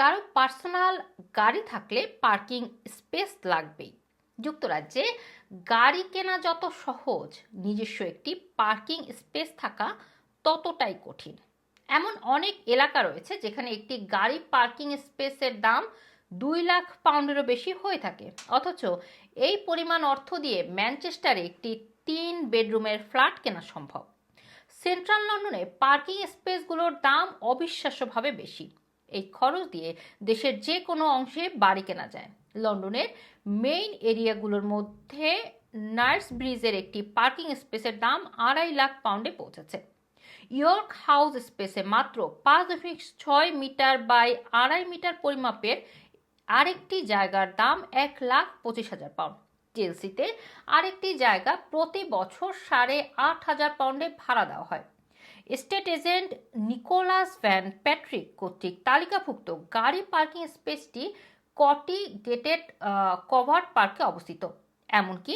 কারও পার্সোনাল গাড়ি থাকলে পার্কিং স্পেস লাগবেই। যুক্তরাজ্যে গাড়ি কেনা যত সহজ, নিজস্ব একটি পার্কিং স্পেস থাকা ততটাই কঠিন। এমন অনেক এলাকা রয়েছে যেখানে একটি গাড়ি পার্কিং স্পেসের দাম দুই লাখ পাউন্ডেরও বেশি হয়ে থাকে। অথচ এই পরিমাণ অর্থ দিয়ে ম্যানচেস্টারে একটি তিন বেডরুমের ফ্ল্যাট কেনা সম্ভব। সেন্ট্রাল লন্ডনে পার্কিং স্পেসগুলোর দাম অবিশ্বাস্যভাবে বেশি। এই খরচ দিয়ে দেশের যে কোনো অংশে বাড়ি কেনা যায়। লন্ডনের মেইন এরিয়াগুলোর মধ্যে নার্স ব্রিজের একটি পার্কিং স্পেসের দাম আড়াই লাখ পাউন্ডে পৌঁছেছে। ইয়র্ক হাউস স্পেসে মাত্র পাঁচ দশমিক ছয় মিটার বাই আড়াই মিটার পরিমাপের আরেকটি জায়গার দাম এক লাখ পঁচিশ হাজার পাউন্ড। চেলসিতে আরেকটি জায়গা প্রতি বছর সাড়ে আট হাজার পাউন্ডে ভাড়া দেওয়া হয়। Estate agent Nicholas Van Patrick কর্তৃক তালিকাভুক্ত গাড়ি পার্কিং স্পেসটি কটি গেটেড কভার্ড পার্কে অবস্থিত? এমনকি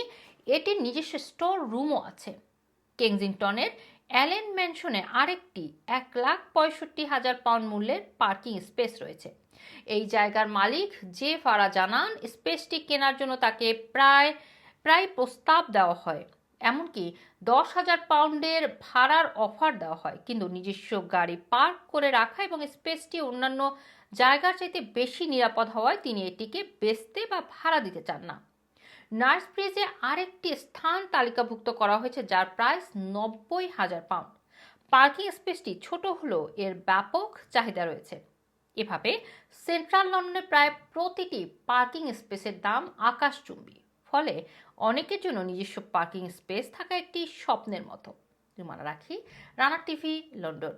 এটির নিজস্ব স্টোর রুমও আছে। কেংজিংটনের অ্যালেন ম্যানশনে আরেকটি এক লাখ পঁয়ষট্টি হাজার পাউন্ড মূল্যের পার্কিং স্পেস রয়েছে। এই জায়গার মালিক যে ফারা জানান স্পেসটি কেনার জন্য তাকে প্রায় প্রায় প্রস্তাব দেওয়া হয়। এমনকি দশ হাজার পাউন্ডের ভাড়ার অফার দেওয়া হয়। কিন্তু নিজস্ব গাড়ি পার্ক করে রাখা এবং স্পেসটি অন্যান্য জায়গার চাইতে বেশি নিরাপদ হওয়ায় তিনি এটিকে বেচতে বা ভাড়া দিতে চান না। নার্স ব্রিজে আরেকটি স্থান তালিকাভুক্ত করা হয়েছে, যার প্রাইস নব্বই হাজার পাউন্ড। পার্কিং স্পেসটি ছোট হলেও এর ব্যাপক চাহিদা রয়েছে। এভাবে সেন্ট্রাল লন্ডনে প্রায় প্রতিটি পার্কিং স্পেসের দাম আকাশচুম্বী। ফলে অনেকের জন্য নিজস্ব পার্কিং স্পেস থাকা একটি স্বপ্নের মতো। মনে রাখি রানা টিভি, লন্ডন।